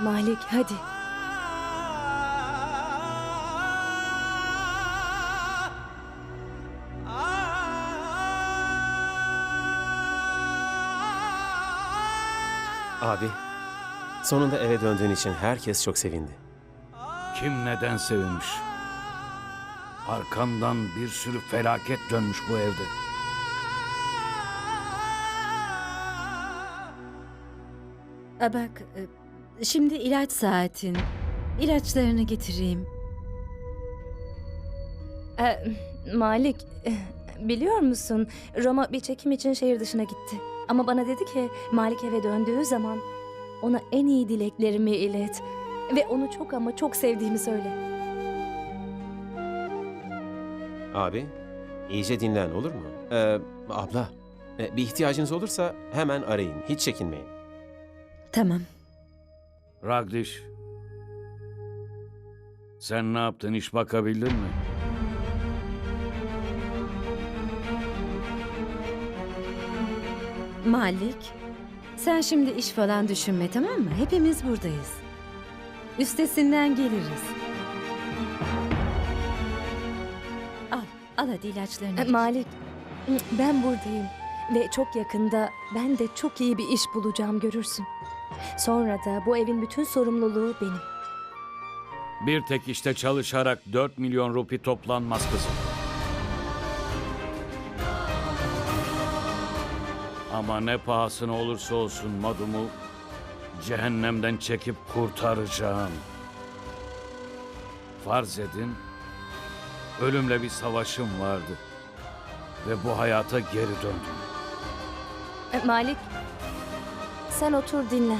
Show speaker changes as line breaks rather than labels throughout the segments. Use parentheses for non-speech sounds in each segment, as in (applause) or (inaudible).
Malik hadi.
Abi, sonunda eve döndüğün için herkes çok sevindi.
Kim neden sevinmiş? Arkamdan bir sürü felaket dönmüş bu evde.
Bak, e, şimdi ilaç saatin. İlaçlarını getireyim.
Ee, Malik biliyor musun Roma bir çekim için şehir dışına gitti. Ama bana dedi ki Malik eve döndüğü zaman ona en iyi dileklerimi ilet. Ve onu çok ama çok sevdiğimi söyle.
Abi, iyice dinlen olur mu? Ee, abla, e, bir ihtiyacınız olursa hemen arayın, hiç çekinmeyin.
Tamam.
Ragdiş. Sen ne yaptın? İş bakabildin mi?
Malik, sen şimdi iş falan düşünme tamam mı? Hepimiz buradayız. Üstesinden geliriz. Al, al hadi ilaçlarını.
Ee,
iç.
Malik ben buradayım. Ve çok yakında ben de çok iyi bir iş bulacağım görürsün. Sonra da bu evin bütün sorumluluğu benim.
Bir tek işte çalışarak 4 milyon rupi toplanmaz kızım. Ama ne pahasına olursa olsun Madum'u cehennemden çekip kurtaracağım. Farz edin, ölümle bir savaşım vardı ve bu hayata geri döndüm.
Ee, Malik sen otur dinlen.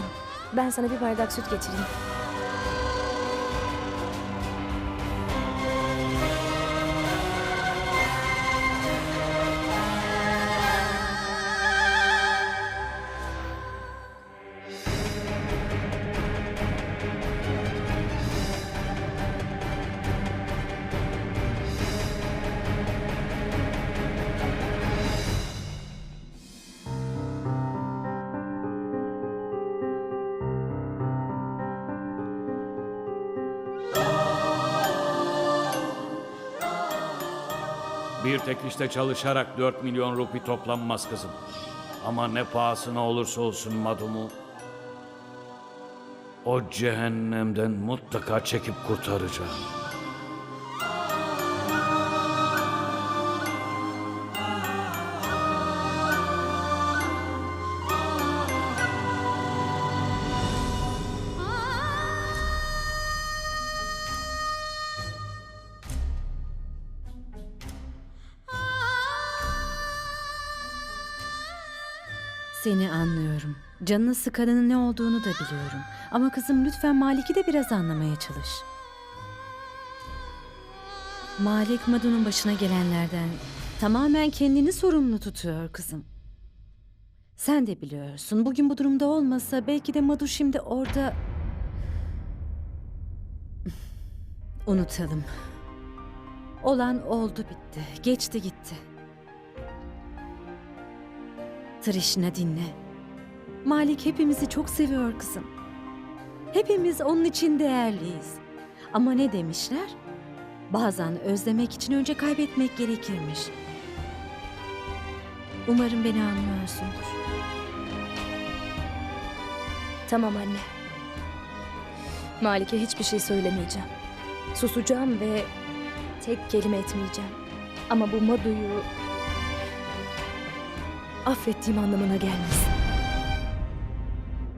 Ben sana bir bardak süt getireyim.
Bir tek işte çalışarak 4 milyon rupi toplanmaz kızım. Ama ne pahasına olursa olsun Madum'u o cehennemden mutlaka çekip kurtaracağım.
Seni anlıyorum. Canını sıkanının ne olduğunu da biliyorum. Ama kızım lütfen Malik'i de biraz anlamaya çalış. Malik Madu'nun başına gelenlerden tamamen kendini sorumlu tutuyor kızım. Sen de biliyorsun. Bugün bu durumda olmasa belki de Madu şimdi orada... (sighs) Unutalım. Olan oldu bitti. Geçti gitti. Trishna dinle. Malik hepimizi çok seviyor kızım. Hepimiz onun için değerliyiz. Ama ne demişler? Bazen özlemek için önce kaybetmek gerekirmiş. Umarım beni anlıyorsundur.
Tamam anne. Malik'e hiçbir şey söylemeyeceğim. Susacağım ve tek kelime etmeyeceğim. Ama bu Madu'yu affettiğim anlamına gelmez.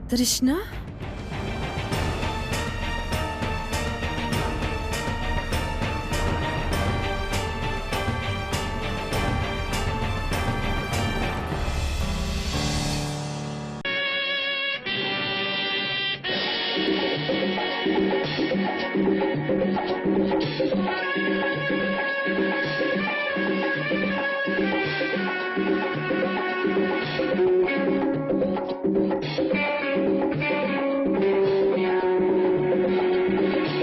Trishna?
Thank you.